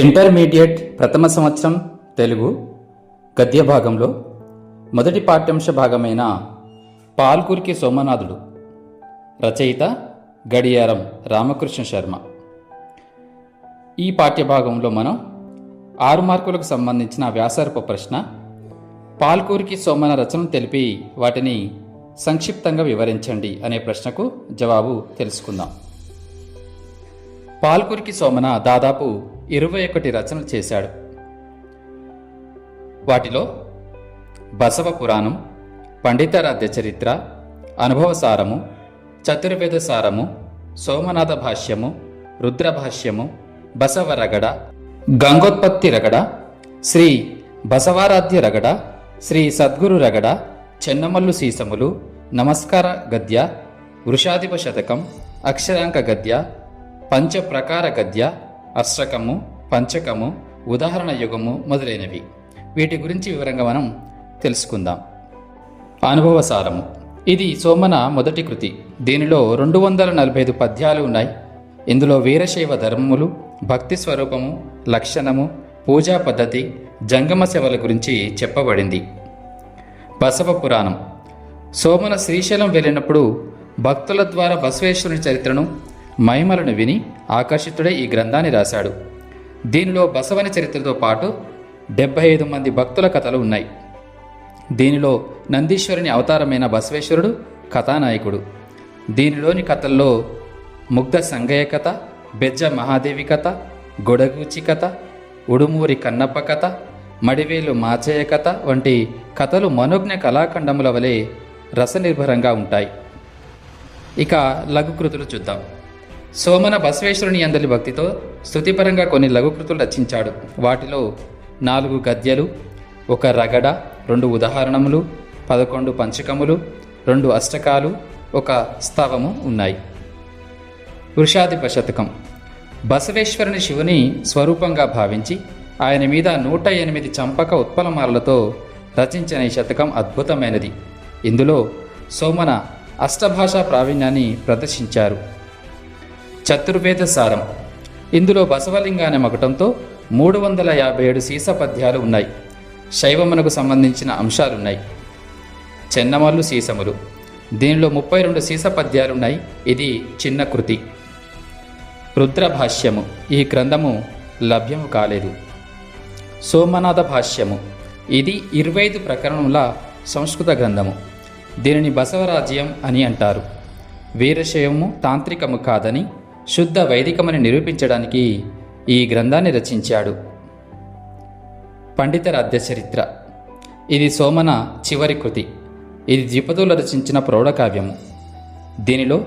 Intermediate ప్రథమ సంవత్సరం తెలుగు గద్య భాగంలో మొదటి పాఠ్యాంశ భాగమైన పాల్కురికి సోమనాథుడు రచయిత గడియారం రామకృష్ణ శర్మ. ఈ పాఠ్యభాగంలో మనం ఆరు మార్కులకు సంబంధించిన వ్యాసారూప ప్రశ్న పాల్కూరికి సోమన రచన తెలిపి వాటిని సంక్షిప్తంగా వివరించండి అనే ప్రశ్నకు జవాబు తెలుసుకుందాం. పాల్కురికి సోమన దాదాపు ఇరవై ఒకటి రచనలు చేశాడు. వాటిలో బసవ పురాణం పండితారాధ్య చరిత్ర అనుభవసారము చతుర్వేద సారము సోమనాథ భాష్యము రుద్రభాష్యము బసవ రగడ గంగోత్పత్తి రగడ శ్రీ బసవారాధ్య రగడ శ్రీ సద్గురు రగడ చెన్నమల్లు సీసములు నమస్కార గద్య వృషాధిప శతకం అక్షరాంక గద్య పంచప్రకార గద్య అర్షకము పంచకము ఉదాహరణ యుగము మొదలైనవి. వీటి గురించి వివరంగా మనం తెలుసుకుందాం. అనుభవసారము. ఇది సోమన మొదటి కృతి. దీనిలో రెండు వందల నలభై ఐదు పద్యాలు ఉన్నాయి. ఇందులో వీరశైవ ధర్మములు భక్తి స్వరూపము లక్షణము పూజా పద్ధతి జంగమ సేవల గురించి చెప్పబడింది. బసవ పురాణం. సోమన శ్రీశైలం వెళ్ళినప్పుడు భక్తుల ద్వారా బసవేశ్వరుని చరిత్రను మహిమలను విని ఆకర్షితుడై ఈ గ్రంథాన్ని రాశాడు. దీనిలో బసవని చరిత్రతో పాటు డెబ్బై ఐదు మంది భక్తుల కథలు ఉన్నాయి. దీనిలో నందీశ్వరుని అవతారమైన బసవేశ్వరుడు కథానాయకుడు. దీనిలోని కథల్లో ముగ్ధ సంగయ్య కథ బెజ్జ మహాదేవి కథ గొడగూచి కథ ఉడుమూరి కన్నప్ప కథ మడివేలు మాచయ్య కథ వంటి కథలు మనోజ్ఞ కళాఖండముల వలె రసనిర్భరంగా ఉంటాయి. ఇక లఘుకృతులు చూద్దాం. సోమన బసవేశ్వరుని అందరి భక్తితో స్థుతిపరంగా కొన్ని లఘుకృతులు రచించాడు. వాటిలో నాలుగు గద్యలు ఒక రగడ రెండు ఉదాహరణములు పదకొండు పంచకములు రెండు అష్టకాలు ఒక స్తవము ఉన్నాయి. వృషాధిప శతకం. బసవేశ్వరుని శివుని స్వరూపంగా భావించి ఆయన మీద నూట ఎనిమిది చంపక ఉత్పలమాలలతో రచించిన ఈ శతకం అద్భుతమైనది. ఇందులో సోమన అష్టభాషా ప్రావీణ్యాన్ని ప్రదర్శించారు. చతుర్వేద సారం. ఇందులో బసవలింగాన్ని మగటంతో మూడు వందల యాభై ఏడు సీస పద్యాలు ఉన్నాయి. శైవమునకు సంబంధించిన అంశాలున్నాయి. చెన్నమల్లు సీసములు. దీనిలో ముప్పై రెండు సీస పద్యాలున్నాయి ఇది చిన్న కృతి. రుద్ర భాష్యము ఈ గ్రంథము లభ్యము కాలేదు. సోమనాథ భాష్యము. ఇది ఇరవై ఐదు ప్రకరణముల సంస్కృత గ్రంథము. దీనిని బసవరాజ్యం అని అంటారు. వీరశైవము తాంత్రికము కాదని శుద్ధ వైదికమని నిరూపించడానికి ఈ గ్రంథాన్ని రచించాడు. పండిత రాధ్య చరిత్ర. ఇది సోమన చివరి కృతి. ఇది ద్విపదులు రచించిన ప్రౌఢకావ్యము దీనిలో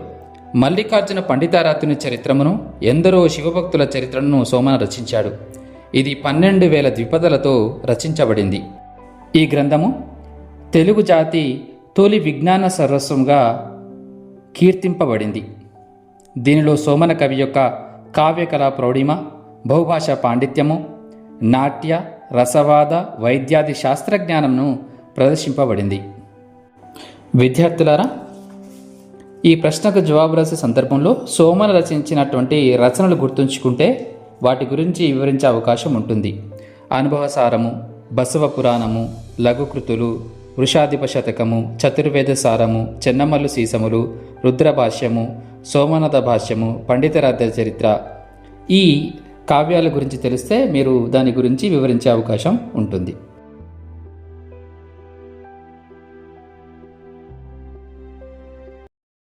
మల్లికార్జున పండితారాధ్యుని చరిత్రమును ఎందరో శివభక్తుల చరిత్రను సోమన రచించాడు. ఇది పన్నెండు వేల ద్విపదలతో రచించబడింది. ఈ గ్రంథము తెలుగు జాతి తొలి విజ్ఞాన సర్వస్వంగా కీర్తింపబడింది. దీనిలో సోమన కవి యొక్క కావ్యకళా ప్రౌఢిమ బహుభాషా పాండిత్యము నాట్య రసవాద వైద్యాది శాస్త్రజ్ఞానంను ప్రదర్శింపబడింది. విద్యార్థులారా ఈ ప్రశ్నకు జవాబు రాసే సందర్భంలో సోమన రచించినటువంటి రచనలు గుర్తుంచుకుంటే వాటి గురించి వివరించే అవకాశం ఉంటుంది. అనుభవసారము బసవ పురాణము లఘుకృతులు వృషాధిప శతకము చతుర్వేద సారము చెన్నమల్లు సీసములు రుద్రభాష్యము సోమనాథ భాష్యము పండితరాధ్య చరిత్ర ఈ కావ్యాల గురించి తెలిస్తే మీరు దాని గురించి వివరించే అవకాశం ఉంటుంది.